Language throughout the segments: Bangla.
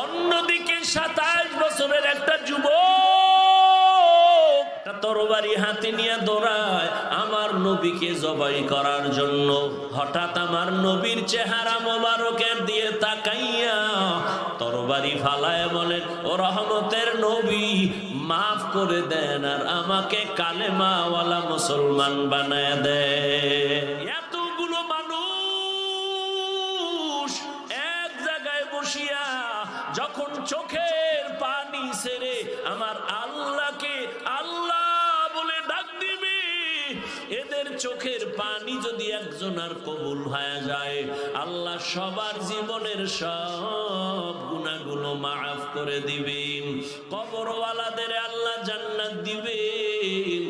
অন্যদিকে সাতাশ বছরের একটা যুবক তরবারি হাতে নিয়ে দৌড়ায় আমার নবীকে জবাই করার জন্য। হঠাৎ আমার নবীর চেহারা মোবারকের দিয়ে তাকাইয়া তরবারি ফালায় বলেন ও রহমতের নবী, মাফ করে দেন আর আমাকে কালেমাওয়ালা মুসলমান বানায় দেন। চোখের পানি ছেড়ে আমার আল্লাহকে আল্লাহ বলে ডাক দিবে। এদের চোখের পানি যদি একজন আর কবুল হয়ে যায়, আল্লাহ সবার জীবনের সব গুণাগুলো মাফ করে দিবেন। কবরওয়ালাদের আল্লাহ জান্নাত দিবেন।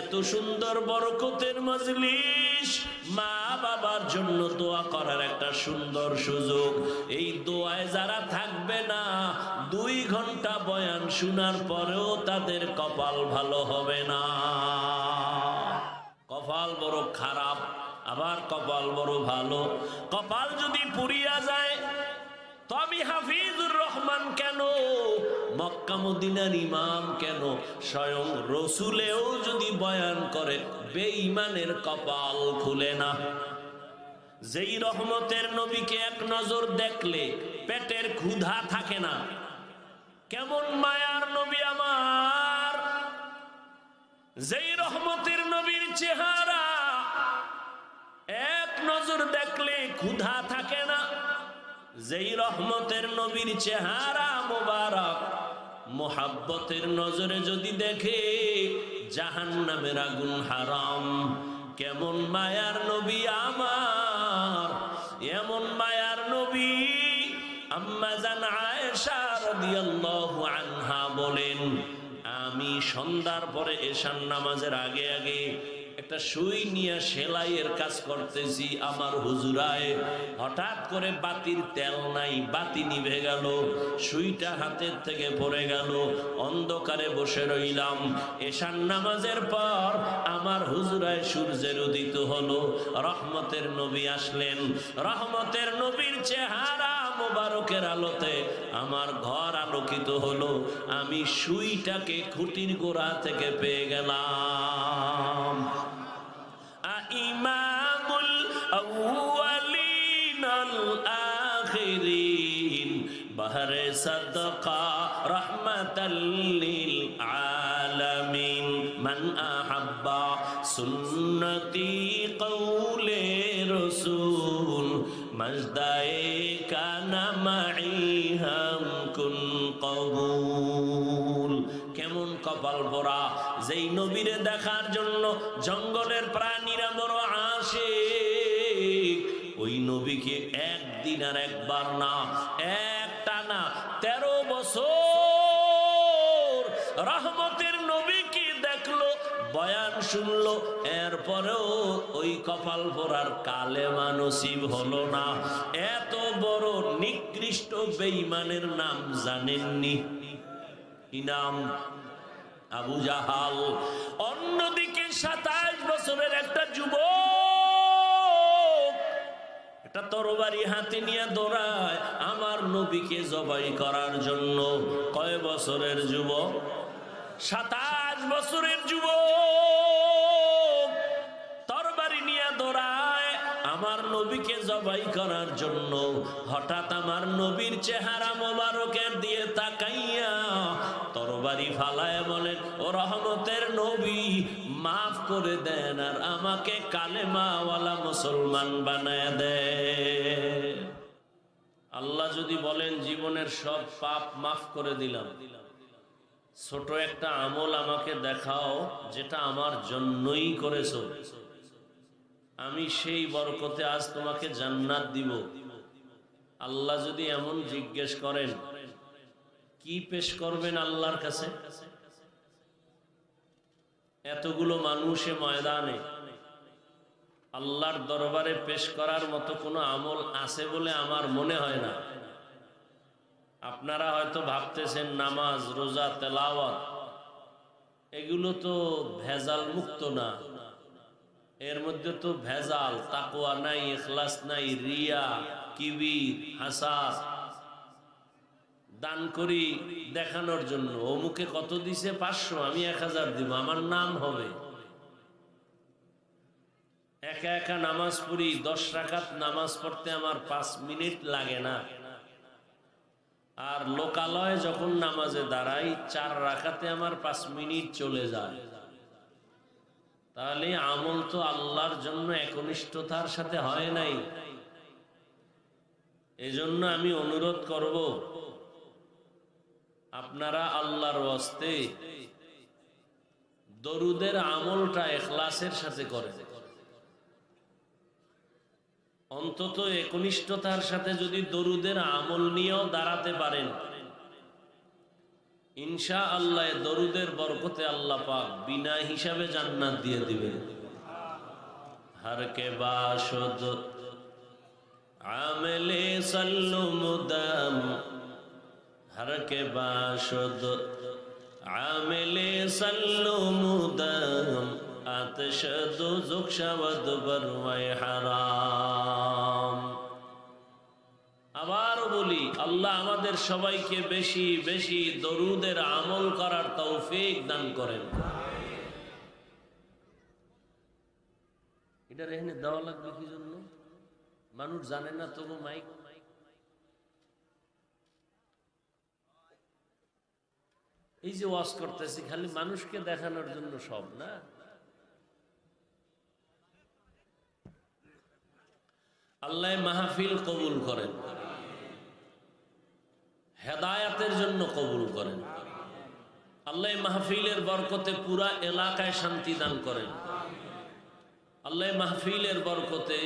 এত সুন্দর বরকতের মজলিস মা বাবার জন্য দোয়া করার একটা সুন্দর সুযোগ। এই দোয়ায় যারা থাকবে না, দুই ঘণ্টা বয়ান শোনার পরেও তাদের কপাল ভালো হবে না। কপাল বড় খারাপ, আবার কপাল বড় ভালো। কপাল যদি পুরিয়া যায় তো হাফিজুর রহমান কেন? মক্কা মদিনার ইমাম কেন? স্বয়ং রসুলেও যদি বয়ান করে, বেঈমানের কপাল খুলে না। যেই রহমতের নবীকে এক নজর দেখলে পেটের ক্ষুধা থাকে না। কেমন মায়ার নবী আমার। যেই রহমতের নবীর চেহারা, এক নজর দেখলে ক্ষুধা থাকে না। যেই রহমতের নবীর চেহারা মোবারক, মোহাব্বতের নজরে যদি দেখে জাহান নামের আগুন হারাম, কেমন মায়ার নবী আমার, এমন মায়ার নবী আম্মা জান আয়েশা রাদিয়াল্লাহু আনহা বলেন, আমি সন্ধ্যার পরে এশান নামাজের আগে আগে একটা সুই নিয়ে সেলাইয়ের কাজ করতেছি আমার হুজুরায়। হঠাৎ করে বাতির তেল নাই, বাতি নিভে গেল, সুইটা হাতের থেকে পড়ে গেল, অন্ধকারে বসে রইলাম। এশান নামাজের পর আমার হুজুরায় সূর্যের উদিত হলো, রহমতের নবী আসলেন। রহমতের নবীর চেহারা মোবারকের আলোতে আমার ঘর আলোকিত হলো, আমি সুইটাকে খুঁটির গোড়া থেকে পেয়ে গেলাম। রাহমাতাল সুন্নতি কুন কবুল কেমন কপাল ভরা। যেই নবীরে দেখার জন্য জঙ্গলের প্রাণীরা বড় আসে ওই নবীকে একদিন আর একবার না একটা না তেরো বছর রহমতের নবীকে দেখল? বয়ান শুনলো, এরপরেও ওই কপাল পরার কালে মানসিব হলো না। এত বড় নিকৃষ্ট বেঈমানের নাম জানেননি। কি নাম? আবু জাহাল। অন্যদিকে সাতাশ বছরের একটা যুবক একটা তরবারি হাতে নিয়ে দৌড়ায় আমার নবীকে জবাই করার জন্য। কয় বছরের যুবক? সাতাশ বছরের যুবক। আমার নবীকে জবাই করার জন্য হঠাৎ আমার নবীর চেহারা মোবারকের দিয়ে তাকাইয়া তরবারি ফালায় বলেন ও রহমতের নবী, মাফ করে দেন আর আমাকে কালেমাওয়ালা মুসলমান বানায় দেন আল্লাহ যদি বলেন, জীবনের সব পাপ মাফ করে দিলাম। ছোট একটা আমল আমাকে দেখাও, যেটা আমার জন্যই করেছ। আমি সেই বরকতে আজ তোমাকে জান্নাত দিব। আল্লাহ যদি এমন জিজ্ঞেস করেন, কি পেশ করবেন আল্লাহর কাছে? এতগুলো মানুষে ময়দানে, আল্লাহর দরবারে পেশ করার মতো কোনো আমল আছে বলে আমার মনে হয় না। আপনারা হয়তো ভাবতেছেন, নামাজ, রোজা, তেলাওয়াত, এগুলো তো ভেজাল মুক্ত না। এর মধ্যে তো ভেজাল তাকুয়া নাই এখলাস নাই, রিয়া কিবির হাসাস। দান করি দেখানোর জন্য। অমুকে কত দিছে? পাঁচশো, আমি এক হাজার দিব, আমার নাম হবে। একা একা নামাজ পড়ি, দশ রাকাত নামাজ পড়তে আমার পাঁচ মিনিট লাগে না। আর লোকালয়ে যখন নামাজে দাঁড়াই, চার রাকাতে আমার পাঁচ মিনিট চলে যায়। তাহলে আমল তো আল্লাহর জন্য একনিষ্ঠতার সাথে হয় নাই। এজন্য আমি অনুরোধ করব, আপনারা আল্লাহর ওয়াস্তে দরুদের আমলটা এখলাসের সাথে করেন। অন্তত একনিষ্ঠতার সাথে যদি দরুদের আমল নিয়েও দাঁড়াতে পারেন। ইনশা আল্লাহ দরুদের বরকতে আল্লাহ পাক বিনা হিসাবে জান্নাত দিয়ে দিবেন হারকে বাসদ আমলে সল্লু মুদাম হারকে বাসদ আমলে সল্লু মুদাম, আতশদ জুকশাবদ বরওয়াই হারাম। আবারও বলি, আল্লাহ আমাদের সবাইকে বেশি বেশি দরুদের আমল করার তৌফিক দান করেন। এটা রেহনে দেওয়া লাগবে কি জন্য? মানুষ জানে না, তবু মাইক। এই যে ওয়াজ করতেছি, খালি মানুষকে দেখানোর জন্য সব, না? আল্লাহ মাহফিল কবুল করেন। হেদায়াতের জন্য কবুল করেন। আল্লাহ মাহফিলের বরকতে পুরা এলাকায় শান্তি দান করেন। আল্লাহ মাহফিলের বরকতে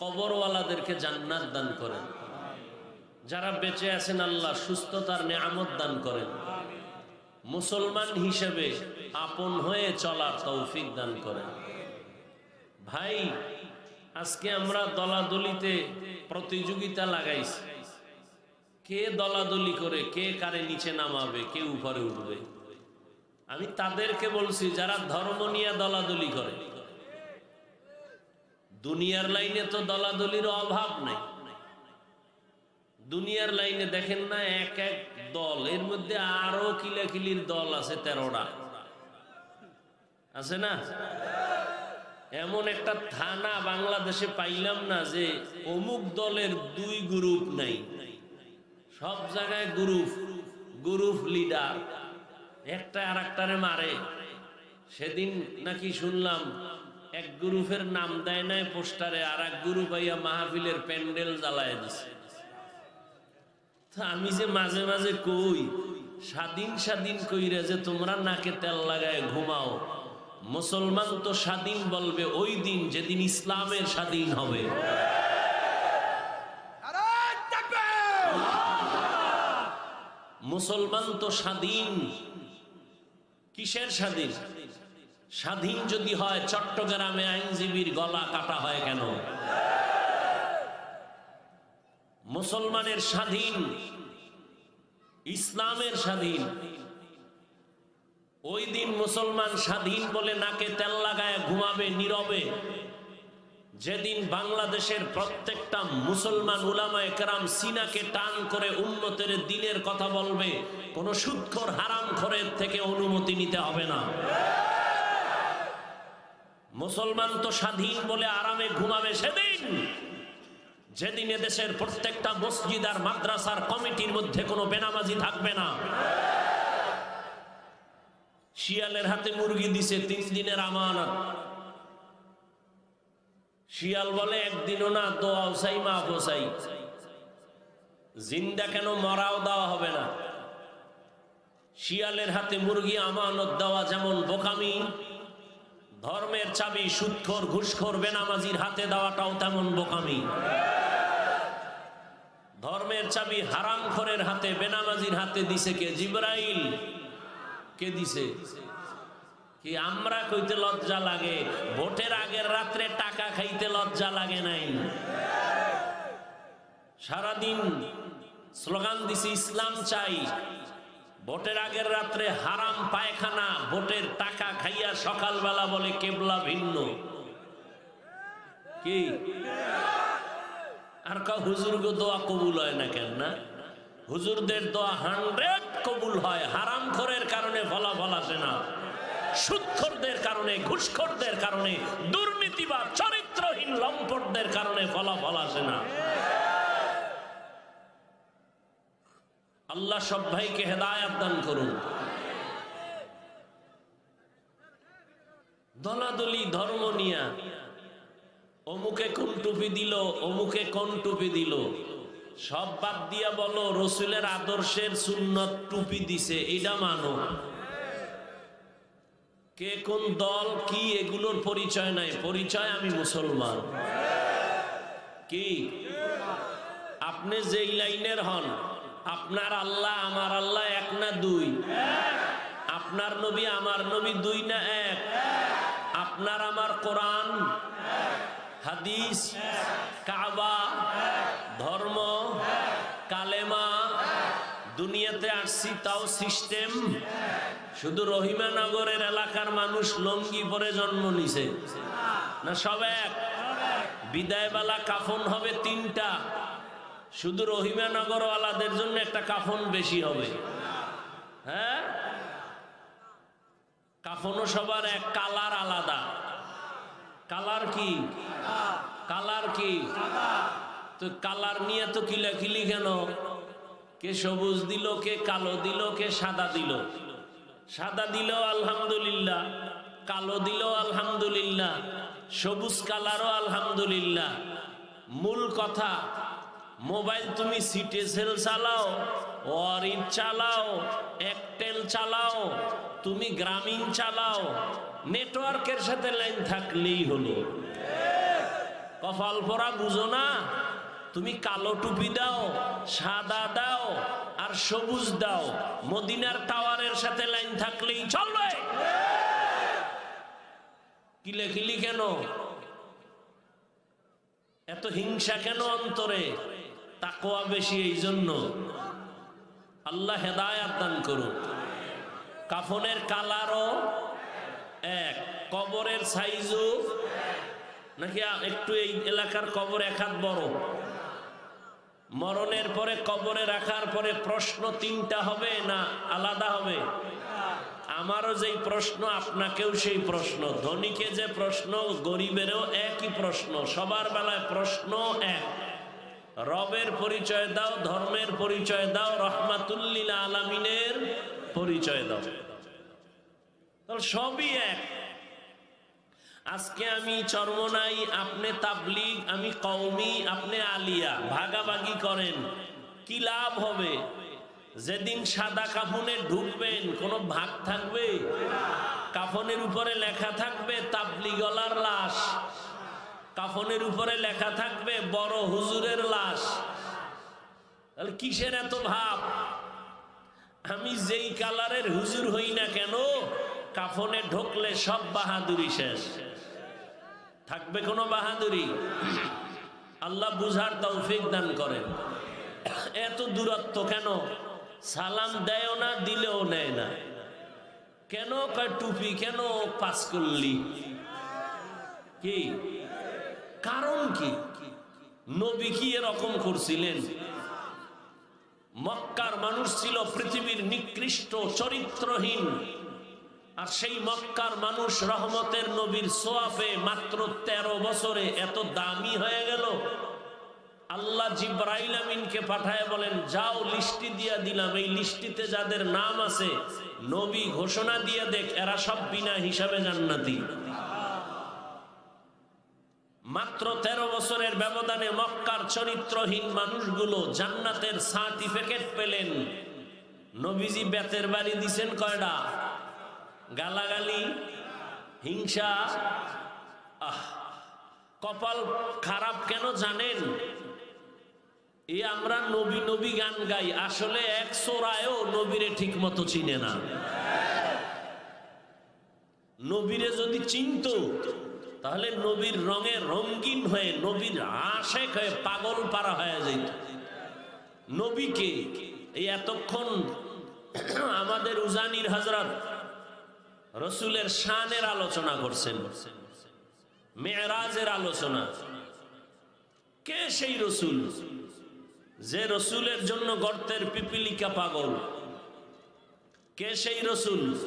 কবরওয়ালাদেরকে জান্নাত দান করেন। যারা বেঁচে আছেন আল্লাহ সুস্থতার নেয়ামত দান করেন। মুসলমান হিসেবে আপন হয়ে চলার তৌফিক দান করেন। ভাই, আজকে আমরা দলাদলিতে প্রতিযোগিতা লাগাইছি। কে দলাদলি করে, কে কারে নিচে নামাবে, কে উপরে উঠবে? আমি তাদেরকে বলছি, যারা ধর্ম নিয়ে দলাদলি করে। দুনিয়ার লাইনে তো দলাদলির অভাব নাই। দুনিয়ার লাইনে দেখেন না, এক এক দল, এর মধ্যে আরও কিলাকিলির দল আছে তেরোটা। আছে না? এমন একটা থানা বাংলাদেশে পাইলাম না যে অমুক দলের দুই গ্রুপ নাই। সব জায়গায় গ্রুপ গ্রুপ লিডার। একটা আর একটারে মারে। সেদিন নাকি শুনলাম, এক গ্রুপের নাম দেয় নাই পোস্টারে, আর এক গ্রুপ আইয়া মাহফিলের প্যান্ডেল জ্বালায় দিছে। আমি যে মাঝে মাঝে কই, স্বাধীন স্বাধীন কইরা যে তোমরা নাকে তেল লাগায় ঘুমাও, মুসলমান তো স্বাধীন বলবে, ওই দিন যেদিন ইসলামের স্বাধীন হবে। মুসলমান তো স্বাধীন। কিসের স্বাধীন? স্বাধীন যদি হয়, চট্টগ্রামে আইনজীবীর গলা কাটা হয় কেন? মুসলমানের স্বাধীন, ইসলামের স্বাধীন। ওই দিন মুসলমান স্বাধীন বলে নাকে তেল লাগায় ঘুমাবে, নীরবে। যেদিন বাংলাদেশের প্রত্যেকটা মুসলমান উলামা একরাম সিনাকে টান করে উন্নতের দিনের কথা বলবে, কোন সুৎখর হারাম খরের থেকে অনুমতি নিতে হবে না। মুসলমান তো স্বাধীন বলে আরামে ঘুমাবে সেদিন। যেদিন দেশের প্রত্যেকটা মসজিদ আর মাদ্রাসার কমিটির মধ্যে কোনো বেনামাজি থাকবে না। শিয়ালের হাতে মুরগি দিছে, তিন দিনের আমানত। শিয়াল বলে, একদিনও না, দোয়াও চাই মা চাই। জিন্দা কেন মরাও দেওয়া হবে না? শিয়ালের হাতে মুরগি আমানত দেওয়া যেমন বোকামি, ধর্মের চাবি সুৎখর, ঘুষখোর, বেনামাজির হাতে দেওয়াটাও তেমন বোকামি। ধর্মের চাবি হারাম খরের হাতে, বেনামাজির হাতে দিছে কে? জিব্রাইল। কে দিছে? কি আমরা কইতে লজ্জা লাগে? ভোটের আগের রাত্রে টাকা খাইতে লজ্জা লাগে নাই। সারাদিন স্লোগান দিছি, ইসলাম চাই। ভোটের আগের রাত্রে হারাম পায়খানা, ভোটের টাকা খাইয়া সকালবেলা বলে কেবলা ভিন্ন। কি? আর কা হুজুর গো দোয়া কবুল হয় না কেন না? হুজুরদের দোয়া হান্ড্রেড কবুল হয় হারাম খোরের কারণে ফলাফল আসে না। সুৎখরদের কারণে, ঘুষখরদের কারণে দুর্নীতি বা চরিত্রহীন লম্পটদের কারণে ফলাফল আসে না। আল্লাহ সব ভাইকে হেদায়াত দান করুন। দলাদলি, ধর্ম নিয়া অমুকে কোন টুপি দিল, অমুকে কোন টুপি দিল? সব বাদ দিয়া বলো, রসুলের আদর্শের সুন্নত টুপি দিছে, এটা মানো। কে কোন দল, কি এগুলোর পরিচয় নাই। পরিচয় আমি মুসলমান। কি? আপনি যেই লাইনের হন, আপনার আল্লাহ, আমার আল্লাহ এক না দুই? আপনার নবী, আমার নবী দুই না এক? আপনার আমার কোরআন, হাদিস, কাবা, ধর্ম দুনিয়াতে আসছি, তাও সিস্টেম শুধু রহিমানগরের এলাকার মানুষ লঙ্গি পরে জন্ম নিছে। না, সব এক। বিদায়বেলা কাফন হবে তিনটা। শুধু রহিমানগরওয়ালাদের জন্য একটা কাফন বেশি হবে। হ্যাঁ? কাফনও সবার এক, কালার আলাদা। কালার কি? কালার কি? তো কালার নিয়ে তো কিলাকিলি কেন? কে সবুজ দিল, কে কালো দিল, কে সাদা দিল? সাদা দিল আলহামদুলিল্লাহ, কালো দিল আলহামদুলিল্লাহ, সবুজ কালারও আলহামদুলিল্লাহ। মূল কথা, মোবাইল তুমি সিটে সেল চালাও অরিড চালাও, একটেল চালাও, তুমি গ্রামীণ চালাও, নেটওয়ার্কের সাথে লাইন থাকলেই হলো। কপাল পরা বুঝো না? তুমি কালো টুপি দাও, সাদা দাও আর সবুজ দাও। মদিনার টাওয়ারের সাথে লাইন থাকলেই চলবে। কিলে কিলি কেন? এত হিংসা কেন অন্তরে? তাকোয়া বেশি এই জন্য আল্লাহ হেদায়াত দান করুন কাফনের কালারও এক, কবরের সাইজও নাকি একটু এই এলাকার কবর এক হাত বড়? মরণের পরে কবরে রাখার পরে প্রশ্ন তিনটা হবে না আলাদা হবে? আমারও যেই প্রশ্ন, আপনাকেও সেই প্রশ্ন। ধনীকে যে প্রশ্ন, গরিবেরও একই প্রশ্ন। সবার বেলায় প্রশ্ন এক। রবের পরিচয় দাও, ধর্মের পরিচয় দাও, রহমাতুল্লিল আলামিনের পরিচয় দাও। সবই এক। আজকে আমি চর্মনাই, আপনি তাবলিগ, আমি কৌমি আপনি আলিয়া, ভাগাভাগি করেন, কি লাভ হবে? যেদিন সাদা কাফনে ঢুকবেন, কোনো ভাগ থাকবে? কাফনের উপরে লেখা থাকবে, তাবলিগলার লাশ। কাফনের উপরে লেখা থাকবে, বড় হুজুরের লাশ। তাহলে কিসের এত ভাব? আমি যেই কালারের হুজুর হই না কেন, কাফনে ঢুকলে সব বাহাদুরি শেষ। থাকবে কোনো বাহাদুরি? আল্লাহ বুঝার তৌফিক দান করেন। এত দূরত্ব কেন? সালাম দেয় না, দিলেও নেয় না। কেন কয় টুপি, কেন পাস করলি কি? কারণ কি? নবী কি এরকম করছিলেন? মক্কার মানুষ ছিল পৃথিবীর নিকৃষ্ট, চরিত্রহীন। আর সেই মক্কার মানুষ রহমতের নবীর সোয়াফে মাত্র ১৩ বছরে এত দামি হয়ে গেল। আল্লাহ জিব্রাইল আমিনকে পাঠায় বলেন, যাও লিস্টি দিয়া দিলাম। এই লিস্টিতে যাদের নাম আছে, নবী ঘোষণা দিয়ে দেখ, এরা সব বিনা হিসাবে জান্নাতি। মাত্র ১৩ বছরের ব্যবধানে মক্কার চরিত্রহীন মানুষগুলো জান্নাতের সার্টিফিকেট পেলেন। নবীজি বেতের বাড়ি দিছেন কয়টা গালাগালি, হিংসা, আহ, কপাল খারাপ কেন জানেন? এই আমরা নবী নবী গান গাই, আসলে এক সোরায়ও নবীরে ঠিক মতো চিনে না। নবীরে যদি চিনত, তাহলে নবীর রঙে রঙিন হয়ে, নবীর আশেক হয়ে, পাগল পারা হয়ে যেত। নবীকে এই এতক্ষণ আমাদের উজানির হাজরাত রসুলের শানের আলোচনা করছেন। মেয়েরাজের আলোচনা। কে সেই রসুল? যে রসুলের জন্য গর্তের পিপিলিকা পাগল। কে সেই রসুল?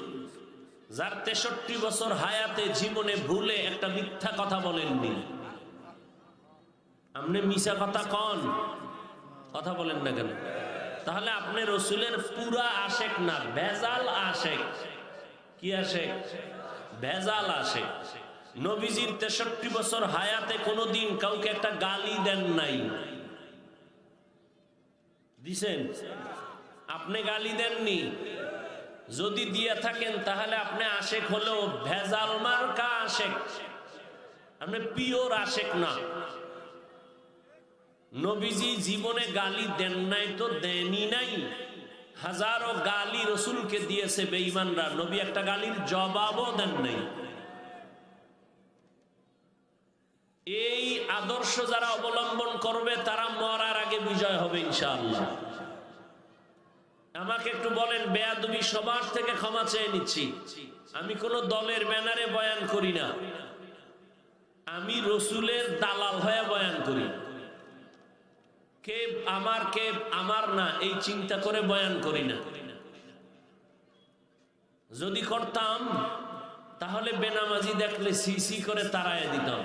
যার তেষট্টি বছর হায়াতে জীবনে ভুলে একটা মিথ্যা কথা বলেননি। আপনি মিশা কথা কন, কথা বলেন না কেন? তাহলে আপনি রসুলের পুরা আশেক না, ভেজাল আশেক। কি আসে? ভেজাল আসে। নবীজির তেষট্টি বছর হায়াতে কোনোদিন কাউকে একটা গালি দেন নাই। দিছেন? আপনি গালি দেননি? যদি দিয়ে থাকেন, তাহলে আপনি আশেক হলেও ভেজাল মার্কা আশেক। আপনি পিওর আশেক না। নবীজি জীবনে গালি দেন নাই তো দেনই নাই। হাজারো গালি রসুলকে দিয়েছে বেঈমানরা। নবী একটা গালির জবাবও দেন নাই। এই আদর্শ যারা অবলম্বন করবে, তারা মরার আগে বিজয় হবে ইনশাআল্লাহ। আমাকে একটু বলেন, বেয়াদবি সবার থেকে ক্ষমা চেয়ে নিচ্ছি। আমি কোন দলের ব্যানারে বয়ান করি না। আমি রসুলের দালাল হয়ে বয়ান করি। কে আমার কে আমার না, এই চিন্তা করে বয়ান করি না। যদি করতাম, তাহলে বেনামাজি দেখলে সিসি করে তারায় দিতাম।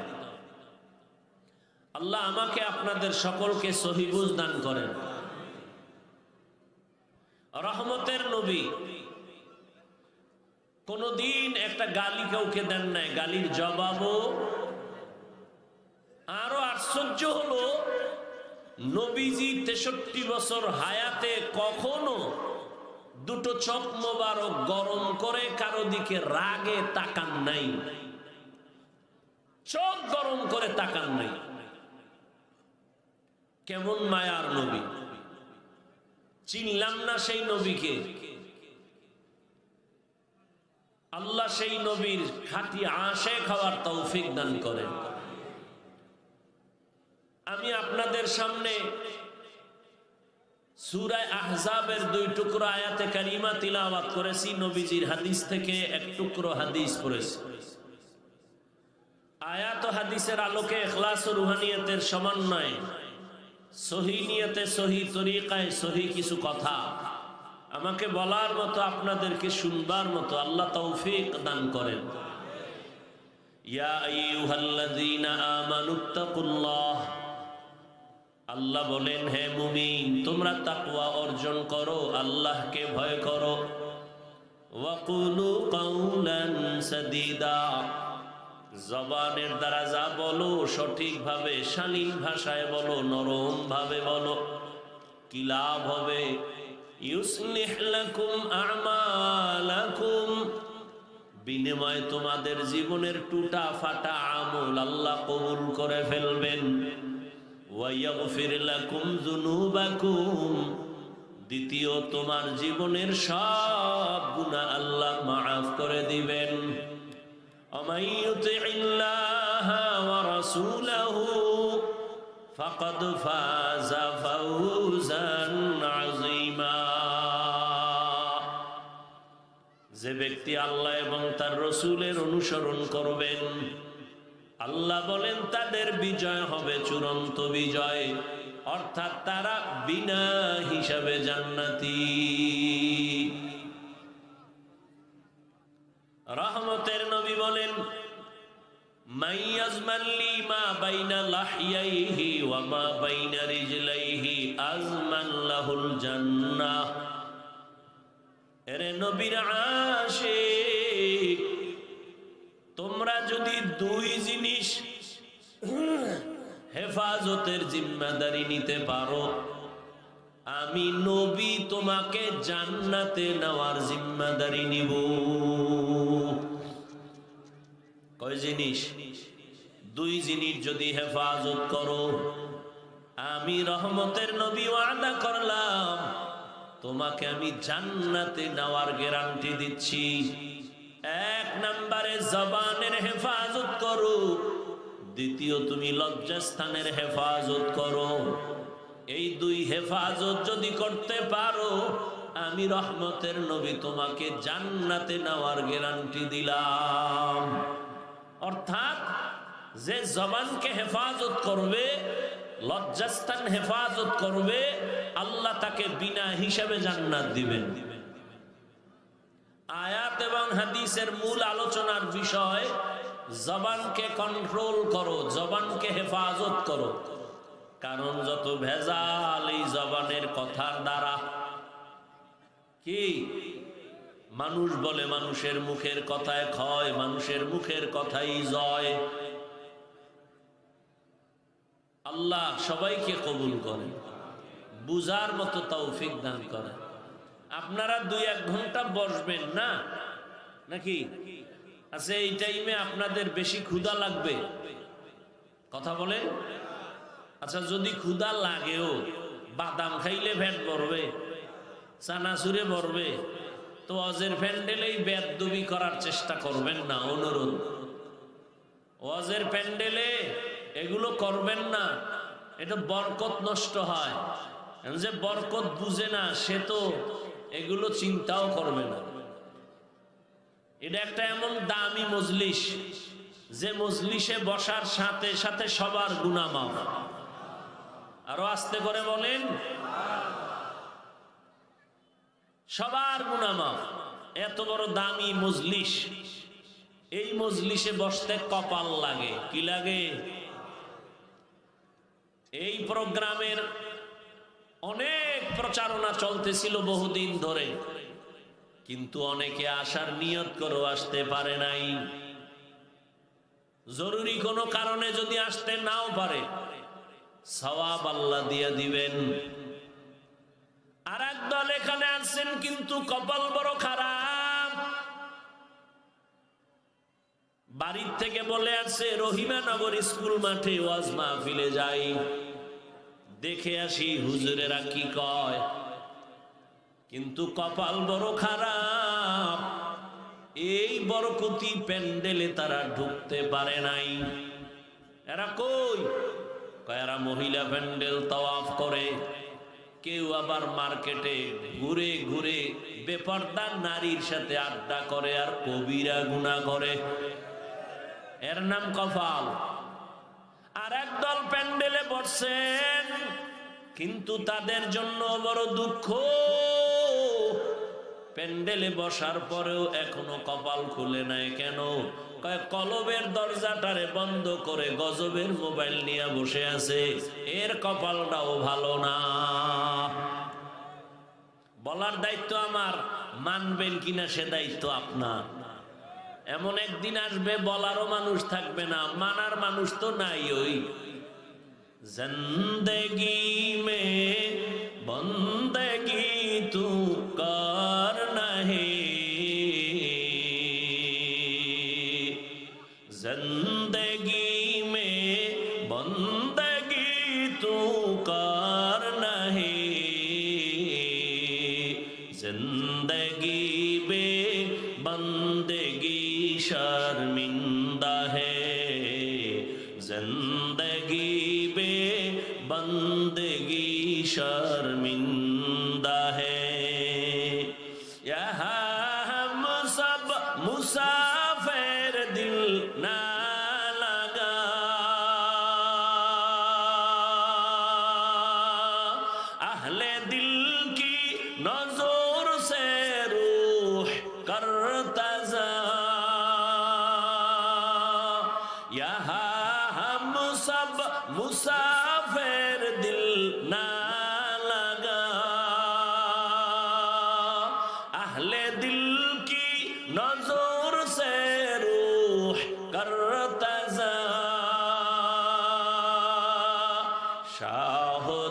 আল্লাহ আমাকে আপনাদের সকলকে সহিবুজ দান করেন। রহমতের নবী, কোনদিন একটা গালি কাউকে দেন নাই। গালির জবাবও আরও আশ্চর্য হলো নবীজি তেষট্টি বছর হায়াতে কখনো দুটো চোখ মোবারক গরম করে কারও দিকে রাগে তাকান নাই। চোখ গরম করে তাকান নাই। কেমন মায়ার নবী। চিনলাম না সেই নবীকে। আল্লাহ সেই নবীর খাটি আশে খাওয়ার তৌফিক দান করেন। আমি আপনাদের সামনে সুরায় আহজাবের দুই টুকরো আয়াতে কারিমা তিলাওয়াত করেছি, নবীজির হাদিস থেকে এক টুকরো হাদিস পড়েছি। আয়াত হাদিসের আলোকে এখলাস ও রুহানিয়তের সমন্বয়, সহি নিয়তে, সহি তরিকায়, সহি কিছু কথা আমাকে বলার মতো, আপনাদেরকে শুনবার মতো আল্লাহ তৌফিক দান করেন। ইয়া আইয়ুহাল্লাযীনা আমানুত্তাকুল্লাহ আল্লাহ বলেন, হে মুমিন, তোমরা তাকওয়া অর্জন করো, আল্লাহকে ভয় করো। ওয়াকুলু কাউলান জবানের দ্বারা যা বলো, সঠিকভাবে, শালীন ভাষায় বলো নরম ভাবে বলো। কি লাভ হবে? ইউসলিহ লাকুম আমালাকুম। বিনিময়ে তোমাদের জীবনের টুটা ফাটা আমল আল্লাহ কবুল করে ফেলবেন। দ্বিতীয় তোমার জীবনের সব গুনাহ আল্লাহ মাফ করে দিবেন ومن يطع الله ورسوله فقد فاز فوزا عظيما যে ব্যক্তি আল্লাহ এবং তার রসুলের অনুসরণ করবেন আল্লাহ বলেন, তাদের বিজয় হবে চূড়ান্ত বিজয়। অর্থাৎ তারা বিনা হিসাবে জান্নাতি। রহমতের নবী বলেন মাইয়াজমাল্লি মা বাইনা লাহিয়াইহি বাইনা রিজলাইহি তোমরা যদি দুই জিনিস হেফাজতের জিম্মাদারি নিতে পারো, আমি নবী তোমাকে জান্নাতে নেওয়ার জিম্মাদারি নিব। কয় জিনিস? দুই জিনিস যদি হেফাজত করো, আমি রহমতের নবী ওয়াদা করলাম, তোমাকে আমি জান্নাতে নেওয়ার গ্যারান্টি দিচ্ছি। এক নম্বরে জবানের হেফাজত করো। দ্বিতীয়, তুমি লজ্জাস্থানের হেফাজত করো। এই দুই হেফাজত যদি করতে পারো, আমি রহমতের নবী তোমাকে জান্নাতে নেওয়ার গ্যারান্টি দিলাম। অর্থাৎ, যে জবানকে হেফাজত করবে, লজ্জাস্থান হেফাজত করবে, আল্লাহ তাকে বিনা হিসাবে জান্নাত দিবেন। আয়াত এবং হাদিসের মূল আলোচনার বিষয়, জবানকে কন্ট্রোল করো, জবানকে হেফাজত করো। কারণ যত ভেজাল এই জবানের কথার দ্বারা, কি? মানুষ বলে মানুষের মুখের কথায় ক্ষয়, মানুষের মুখের কথাই জয়। আল্লাহ সবাইকে কবুল করেন বুজার মতো তৌফিক দান করেন। আপনারা দুই এক ঘণ্টা বসবেন, না? নাকি? আচ্ছা এই টাইমে আপনাদের বেশি ক্ষুধা লাগবে। কথা বলেন? আচ্ছা যদি ক্ষুধা লাগেও, বাদাম খাইলে ভ্যাট ভরবে, চানাচুরে ভরবে, তো অজের প্যান্ডেলেই বেদবি করার চেষ্টা করবেন না, অনুরোধ। ওয়াজের প্যান্ডেলে এগুলো করবেন না, এটা বরকত নষ্ট হয়। যে বরকত বুঝে না, সে তো এগুলো চিন্তাও করবে না। এটা একটা এমন দামি মজলিস, যে মজলিসে বসার সাথে সাথে সবার গুণামাপ আরও আস্তে করে বলেন, সবার গুণামাপ এত বড় দামি মজলিস, এই মজলিসে বসতে কপাল লাগে, কি লাগে? এই প্রোগ্রামের অনেক প্রচারণা চলতেছিল বহুদিন ধরে। কিন্তু অনেকে আসার নিয়ত করেও আসতে পারে নাই। জরুরি কোনো কারণে যদি আসতে নাও পারে, সওয়াব আল্লাহ দিয়ে দিবেন। আর এক দল এখানে আসছেন কিন্তু কপাল বড় খারাপ। বাড়ির থেকে বলে আসছে রহিমানগর স্কুল মাঠে ওয়াজ মাহফিলে যাই। দেখে আসি হুজুরেরা কি কয়। কিন্তু কপাল বড় খারাপ। এই বরকতি প্যান্ডেলে তারা ঢুকতে পারে নাই। এরা কই? এরা মহিলা প্যান্ডেল তাওয়াফ করে। কেউ আবার মার্কেটে ঘুরে ঘুরে বেপর্দা নারীর সাথে আড্ডা করে আর কবিরা গুণা করে। এর নাম কপাল। আর একদল প্যান্ডেলে বসছেন, কিন্তু তাদের জন্য বড় দুঃখ। প্যান্ডেলে বসার পরেও এখনও কপাল খুলে নাই কেন? কলবের দরজাটারে বন্ধ করে গজবের মোবাইল নিয়ে বসে আছে। এর কপালটাও ভালো না। বলার দায়িত্ব আমার, মানবেন কিনা সে দায়িত্ব আপনার। এমন একদিন আসবে, বলারও মানুষ থাকবে না, মানার মানুষ তো নাই ওই। জিন্দগি মে বন্দগি তু কর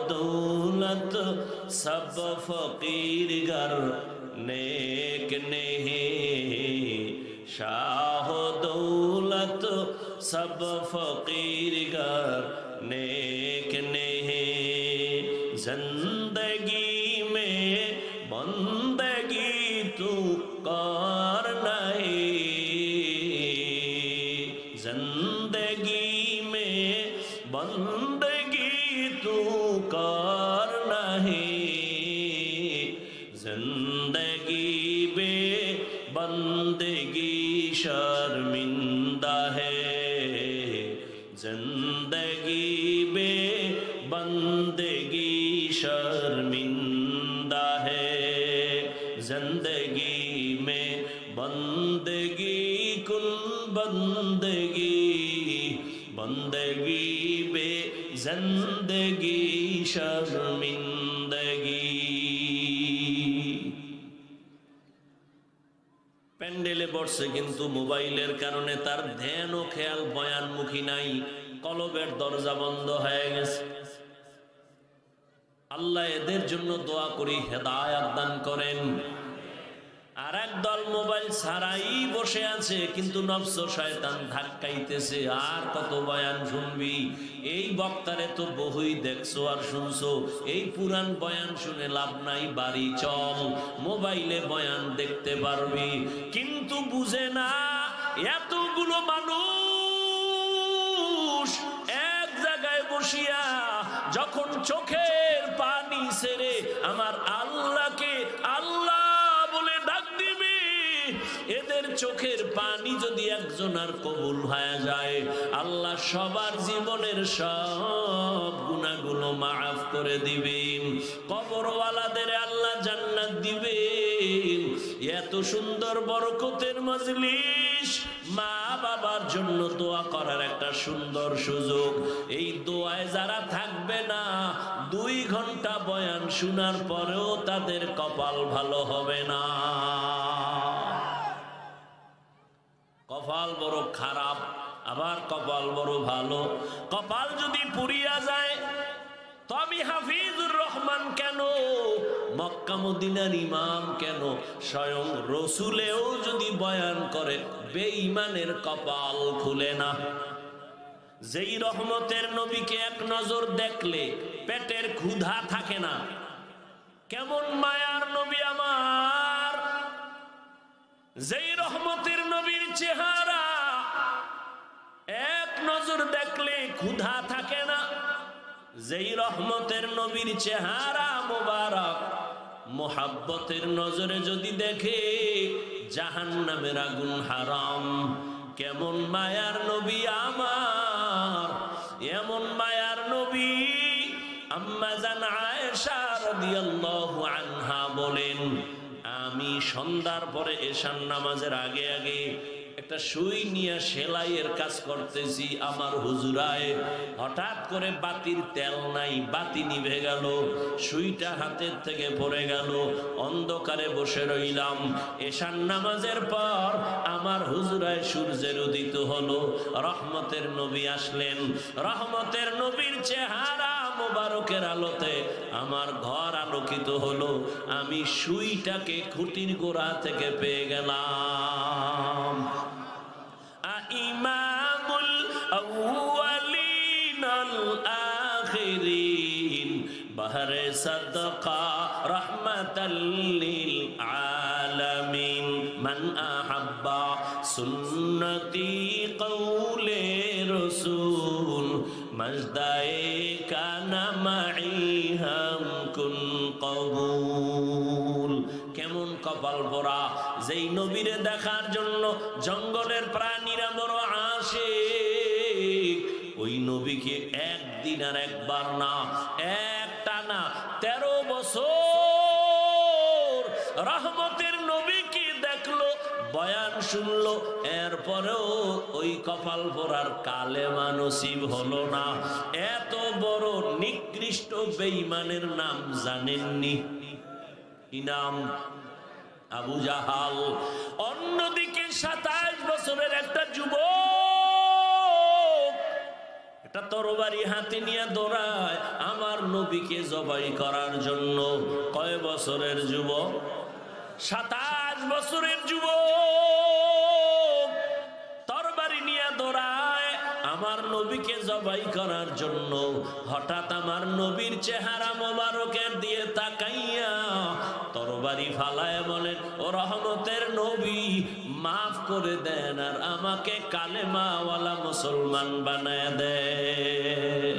दौलत सब फकीर गर नेक नहीं शाह दौलत सब फकीर गर বন্দগি, কুল বন্দগি বন্দগি বে জন্দগি, শর্মিন্দগি। প্যান্ডেলে বসছে কিন্তু মোবাইলের কারণে তার ধ্যান ও খেয়াল বয়ানমুখী নাই, কলবের দরজা বন্ধ হয়ে গেছে। আল্লাহ এদের জন্য দোয়া করি, হেদায়াত দান করেন। আর একদল মোবাইল ছাড়াই বসে আছে, কিন্তু নফস শয়তান ধাক্কাইতেছে। আর কত বয়ান শুনবি? এই বক্তারে তো বহুই দেখছ আর শুনছো। এই পুরান বয়ান শুনে লাভ নাই, বাড়ি চল। মোবাইলে বয়ান দেখতে পারবি। কিন্তু বুঝে না, এতগুলো মানুষ এক জায়গায় বসিয়া যখন চোখের পানি ছেড়ে আমার চোখের পানি যদি একজনের কবুল হয়ে যায়, আল্লাহ সবার জীবনের সব গুণাগুলো মাফ করে দিবেন। কবরওয়ালাদের আল্লাহ জান্নাত দিবেন। এত সুন্দর বরকতের মজলিস মা বাবার জন্য দোয়া করার একটা সুন্দর সুযোগ। এই দোয়ায় যারা থাকবে না, দুই ঘণ্টা বয়ান শোনার পরেও তাদের কপাল ভালো হবে না। কপাল বড় খারাপ, আবার কপাল বড় ভালো। কপাল যদি পুরিয়া যায়, তো হাফিজুর রহমান কেন? মক্কা মদিনার ইমাম কেন? স্বয়ং রসুলেও যদি বয়ান করে, বেঈমানের কপাল খুলে না। যেই রহমতের নবীকে এক নজর দেখলে পেটের ক্ষুধা থাকে না। কেমন মায়ার নবী আমার। যেই রহমতের নবীর চেহারা, এক নজর দেখলে ক্ষুধা থাকে না। যেই রহমতের নবীর চেহারা মোবারক, মোহাব্বতের নজরে যদি দেখে জাহান নামের আগুন হারাম। কেমন মায়ার নবী আমার, এমন মায়ার নবী আম্মা জান আয়েশা রাদিয়াল্লাহু আনহা। সন্ধ্যার পরে এশান নামাজের আগে আগে একটা সুই নিয়ে সেলাইয়ের কাজ করতেছি আমার হুজুরায়। হঠাৎ করে বাতির তেল নাই, বাতি নিভে গেল, সুইটা হাতের থেকে পড়ে গেল, অন্ধকারে বসে রইলাম। এশান নামাজের পর আমার হুজুরায় সূর্যের উদিত হলো, রহমতের নবী আসলেন। রহমতের নবীর চেহারা মোবারকের আলোতে আমার ঘর আলোকিত হলো। আমি সুইটাকে খুঁটির গোড়া থেকে পেয়ে গেলাম। ইমামুল সুন্নতি দেখার জন্য জঙ্গলের প্রাণীরা বড় আসে ওই নবীকে একদিন আর একবার না, একটা না, তেরো বছর রহমতের নবীকে দেখল, বয়ান শুনলো, এরপরেও ওই কপাল ভরার কালে মানসিব হলো না। এত বড় নিকৃষ্ট বেঈমানের নাম জানেননি। কি নাম? আবু জাহাল। অন্যদিকে সাতাশ বছরের একটা যুবক এটা তরবারি হাতে নিয়ে দৌড়ায় আমার নবীকে জবাই করার জন্য। কয় বছরের যুবক? সাতাশ বছরের যুবক, তরবারি নিয়ে দৌড়ায় আমার নবীকে জবাই করার জন্য হঠাৎ আমার নবীর চেহারা মোবারকের দিয়ে তাকাইয়া তরবারি ফালায় বলেন ও রহমতের নবী, মাফ করে দেন আর আমাকে কালেমাওয়ালা মুসলমান বানায় দেন